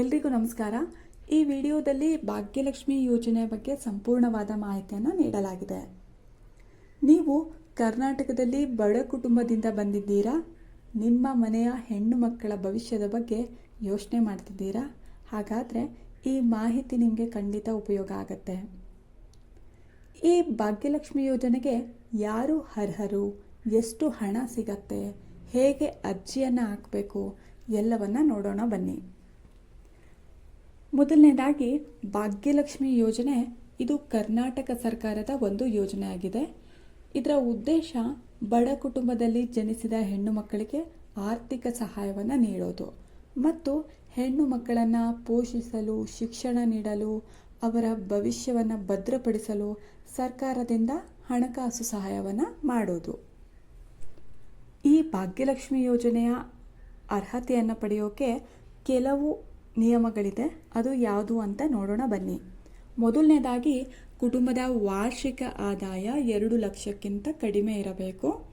ಎಲ್ರಿಗೂ ನಮಸ್ಕಾರ. ಈ ವಿಡಿಯೋದಲ್ಲಿ ಭಾಗ್ಯಲಕ್ಷ್ಮಿ ಯೋಜನೆ ಬಗ್ಗೆ ಸಂಪೂರ್ಣವಾದ ಮಾಹಿತಿಯನ್ನು ನೀಡಲಾಗಿದೆ. ನೀವು ಕರ್ನಾಟಕದಲ್ಲಿ ಬಡ ಕುಟುಂಬದಿಂದ ಬಂದಿದ್ದೀರಾ? ನಿಮ್ಮ ಮನೆಯ ಹೆಣ್ಣು ಮಕ್ಕಳ ಭವಿಷ್ಯದ ಬಗ್ಗೆ ಯೋಚನೆ ಮಾಡ್ತಿದ್ದೀರಾ? ಹಾಗಾದರೆ ಈ ಮಾಹಿತಿ ನಿಮಗೆ ಖಂಡಿತ ಉಪಯೋಗ ಆಗುತ್ತೆ. ಈ ಭಾಗ್ಯಲಕ್ಷ್ಮಿ ಯೋಜನೆಗೆ ಯಾರು ಅರ್ಹರು? ಎಷ್ಟು ಹಣ ಸಿಗತ್ತೆ? ಹೇಗೆ ಅರ್ಜಿಯನ್ನು ಹಾಕಬೇಕು? ಎಲ್ಲವನ್ನ ನೋಡೋಣ ಬನ್ನಿ. ಮೊದಲನೇದಾಗಿ ಭಾಗ್ಯಲಕ್ಷ್ಮಿ ಯೋಜನೆ ಇದು ಕರ್ನಾಟಕ ಸರ್ಕಾರದ ಒಂದು ಯೋಜನೆ ಆಗಿದೆ ಇದರ ಉದ್ದೇಶ ಬಡ ಕುಟುಂಬದಲ್ಲಿ ಜನಿಸಿದ ಹೆಣ್ಣು ಮಕ್ಕಳಿಗೆ ಆರ್ಥಿಕ ಸಹಾಯವನ್ನು ನೀಡೋದು ಮತ್ತು ಹೆಣ್ಣು ಮಕ್ಕಳನ್ನು ಪೋಷಿಸಲು, ಶಿಕ್ಷಣ ನೀಡಲು, ಅವರ ಭವಿಷ್ಯವನ್ನು ಭದ್ರಪಡಿಸಲು ಸರ್ಕಾರದಿಂದ ಹಣಕಾಸು ಸಹಾಯವನ್ನು ಮಾಡೋದು. ಈ ಭಾಗ್ಯಲಕ್ಷ್ಮಿ ಯೋಜನೆಯ ಅರ್ಹತೆಯನ್ನು ಪಡೆಯೋಕೆ ಕೆಲವು ನಿಯಮಗಳಿದೆ. ಅದು ಯಾವುದು ಅಂತ ನೋಡೋಣ ಬನ್ನಿ. ಮೊದಲನೇದಾಗಿ, ಕುಟುಂಬದ ವಾರ್ಷಿಕ ಆದಾಯ ಎರಡು ಲಕ್ಷಕ್ಕಿಂತ ಕಡಿಮೆ ಇರಬೇಕು.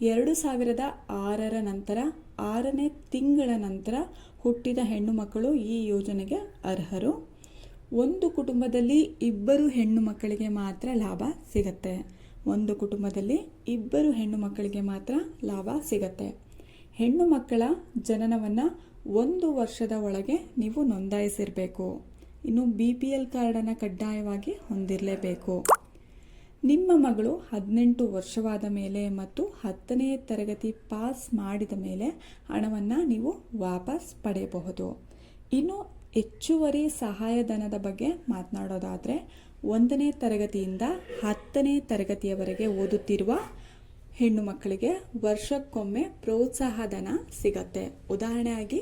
ಎರಡು ಸಾವಿರದ ಆರರ ನಂತರ, ಆರನೇ ತಿಂಗಳ ನಂತರ ಹುಟ್ಟಿದ ಹೆಣ್ಣು ಮಕ್ಕಳು ಈ ಯೋಜನೆಗೆ ಅರ್ಹರು. ಒಂದು ಕುಟುಂಬದಲ್ಲಿ ಇಬ್ಬರು ಹೆಣ್ಣು ಮಕ್ಕಳಿಗೆ ಮಾತ್ರ ಲಾಭ ಸಿಗತ್ತೆ. ಒಂದು ಕುಟುಂಬದಲ್ಲಿ ಇಬ್ಬರು ಹೆಣ್ಣು ಮಕ್ಕಳಿಗೆ ಮಾತ್ರ ಲಾಭ ಸಿಗತ್ತೆ. ಹೆಣ್ಣು ಮಕ್ಕಳ ಜನನವನ್ನು ಒಂದು ವರ್ಷದ ಒಳಗೆ ನೀವು ನೋಂದಾಯಿಸಿರಬೇಕು. ಇನ್ನು ಬಿ ಪಿ ಎಲ್ ಕಾರ್ಡನ್ನು ಕಡ್ಡಾಯವಾಗಿ ಹೊಂದಿರಲೇಬೇಕು. ನಿಮ್ಮ ಮಗಳು ಹದಿನೆಂಟು ವರ್ಷವಾದ ಮೇಲೆ ಮತ್ತು ಹತ್ತನೇ ತರಗತಿ ಪಾಸ್ ಮಾಡಿದ ಮೇಲೆ ಹಣವನ್ನು ನೀವು ವಾಪಸ್ ಪಡೆಯಬಹುದು. ಇನ್ನು ಹೆಚ್ಚುವರಿ ಸಹಾಯಧನದ ಬಗ್ಗೆ ಮಾತನಾಡೋದಾದರೆ, ಒಂದನೇ ತರಗತಿಯಿಂದ ಹತ್ತನೇ ತರಗತಿಯವರೆಗೆ ಓದುತ್ತಿರುವ ಹೆಣ್ಣು ಮಕ್ಕಳಿಗೆ ವರ್ಷಕ್ಕೊಮ್ಮೆ ಪ್ರೋತ್ಸಾಹ ಧನ ಸಿಗತ್ತೆ. ಉದಾಹರಣೆಯಾಗಿ,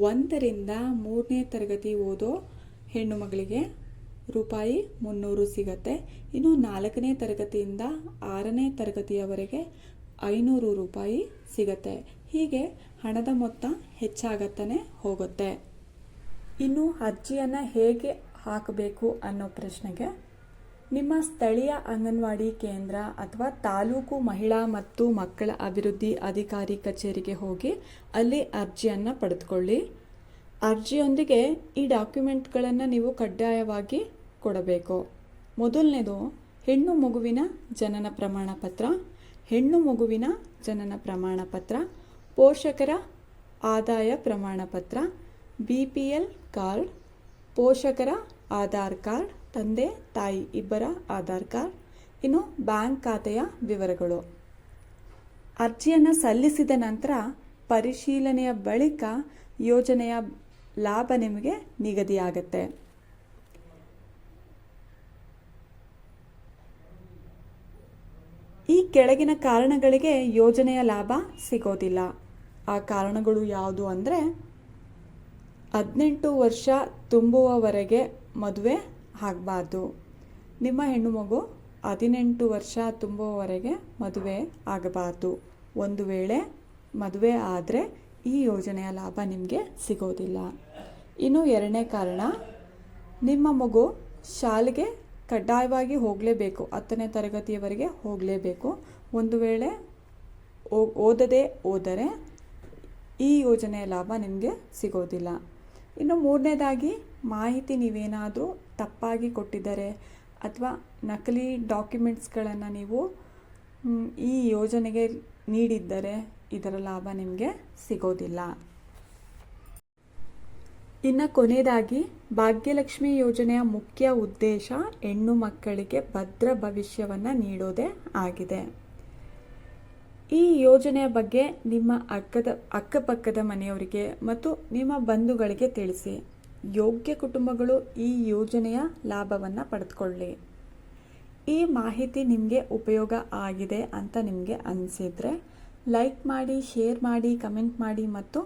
ಒಂದರಿಂದ ಮೂರನೇ ತರಗತಿ ಓದೋ ಹೆಣ್ಣು ಮಗಳಿಗೆ ರೂಪಾಯಿ ಮುನ್ನೂರು ಸಿಗತ್ತೆ. ಇನ್ನು ನಾಲ್ಕನೇ ತರಗತಿಯಿಂದ ಆರನೇ ತರಗತಿಯವರೆಗೆ ಐನೂರು ರೂಪಾಯಿ ಸಿಗತ್ತೆ. ಹೀಗೆ ಹಣದ ಮೊತ್ತ ಹೆಚ್ಚಾಗತ್ತಾನೆ ಹೋಗುತ್ತೆ. ಇನ್ನು ಅರ್ಜಿಯನ್ನು ಹೇಗೆ ಹಾಕಬೇಕು ಅನ್ನೋ ಪ್ರಶ್ನೆಗೆ ನಿಮ್ಮ ಸ್ಥಳೀಯ ಅಂಗನವಾಡಿ ಕೇಂದ್ರ ಅಥವಾ ತಾಲೂಕು ಮಹಿಳಾ ಮತ್ತು ಮಕ್ಕಳ ಅಭಿವೃದ್ಧಿ ಅಧಿಕಾರಿ ಕಚೇರಿಗೆ ಹೋಗಿ ಅಲ್ಲಿ ಅರ್ಜಿಯನ್ನು ಪಡೆದುಕೊಳ್ಳಿ. ಅರ್ಜಿಯೊಂದಿಗೆ ಈ ಡಾಕ್ಯುಮೆಂಟ್ಗಳನ್ನು ನೀವು ಕಡ್ಡಾಯವಾಗಿ ಕೊಡಬೇಕು. ಮೊದಲನೇದು, ಹೆಣ್ಣು ಮಗುವಿನ ಜನನ ಪ್ರಮಾಣ ಪತ್ರ. ಹೆಣ್ಣು ಮಗುವಿನ ಜನನ ಪ್ರಮಾಣ ಪತ್ರ. ಪೋಷಕರ ಆದಾಯ ಪ್ರಮಾಣ ಪತ್ರ. B P L card. ಪೋಷಕರ ಆಧಾರ್ ಕಾರ್ಡ್. ತಂದೆ, ತಾಯಿ ಇಬ್ಬರ ಆಧಾರ್ ಕಾರ್ಡ್. ಇನ್ನು ಬ್ಯಾಂಕ್ ಖಾತೆಯ ವಿವರಗಳು. ಅರ್ಜಿಯನ್ನು ಸಲ್ಲಿಸಿದ ನಂತರ ಪರಿಶೀಲನೆಯ ಬಳಿಕ ಯೋಜನೆಯ ಲಾಭ ನಿಮಗೆ ನಿಗದಿಯಾಗತ್ತೆ. ಈ ಕೆಳಗಿನ ಕಾರಣಗಳಿಗೆ ಯೋಜನೆಯ ಲಾಭ ಸಿಗೋದಿಲ್ಲ. ಆ ಕಾರಣಗಳು ಯಾವುದು ಅಂದರೆ, ಹದಿನೆಂಟು ವರ್ಷ ತುಂಬುವವರೆಗೆ ಮದುವೆ ಆಗಬಾರ್ದು. ನಿಮ್ಮ ಹೆಣ್ಣು ಮಗು ಹದಿನೆಂಟು ವರ್ಷ ತುಂಬುವವರೆಗೆ ಮದುವೆ ಆಗಬಾರ್ದು. ಒಂದು ವೇಳೆ ಮದುವೆ ಆದರೆ ಈ ಯೋಜನೆಯ ಲಾಭ ನಿಮಗೆ ಸಿಗೋದಿಲ್ಲ. ಇನ್ನು ಎರಡನೇ ಕಾರಣ, ನಿಮ್ಮ ಮಗು ಶಾಲೆಗೆ ಕಡ್ಡಾಯವಾಗಿ ಹೋಗಲೇಬೇಕು, ಹತ್ತನೇ ತರಗತಿಯವರೆಗೆ ಹೋಗಲೇಬೇಕು. ಒಂದು ವೇಳೆ ಓದದೇ ಹೋದರೆ ಈ ಯೋಜನೆಯ ಲಾಭ ನಿಮಗೆ ಸಿಗೋದಿಲ್ಲ. ಇನ್ನು ಮೂರನೇದಾಗಿ, ಮಾಹಿತಿ ನೀವೇನಾದರೂ ತಪ್ಪಾಗಿ ಕೊಟ್ಟಿದ್ದಾರೆ ಅಥವಾ ನಕಲಿ ಡಾಕ್ಯುಮೆಂಟ್ಸ್ಗಳನ್ನು ನೀವು ಈ ಯೋಜನೆಗೆ ನೀಡಿದ್ದರೆ ಇದರ ಲಾಭ ನಿಮಗೆ ಸಿಗೋದಿಲ್ಲ. ಇನ್ನು ಕೊನೆಯದಾಗಿ, ಭಾಗ್ಯಲಕ್ಷ್ಮಿ ಯೋಜನೆಯ ಮುಖ್ಯ ಉದ್ದೇಶ ಹೆಣ್ಣು ಮಕ್ಕಳಿಗೆ ಭದ್ರ ಭವಿಷ್ಯವನ್ನು ನೀಡೋದೇ ಆಗಿದೆ. ಈ ಯೋಜನೆಯ ಬಗ್ಗೆ ನಿಮ್ಮ ಅಕ್ಕದ, ಅಕ್ಕಪಕ್ಕದ ಮನೆಯವರಿಗೆ ಮತ್ತು ನಿಮ್ಮ ಬಂಧುಗಳಿಗೆ ತಿಳಿಸಿ. ಯೋಗ್ಯ ಕುಟುಂಬಗಳು ಈ ಯೋಜನೆಯ ಲಾಭವನ್ನು ಪಡೆದುಕೊಳ್ಳಿ. ಈ ಮಾಹಿತಿ ನಿಮಗೆ ಉಪಯೋಗ ಆಗಿದೆ ಅಂತ ನಿಮಗೆ ಅನಿಸಿದರೆ ಲೈಕ್ ಮಾಡಿ ಶೇರ್ ಮಾಡಿ ಕಮೆಂಟ್ ಮಾಡಿ ಮತ್ತು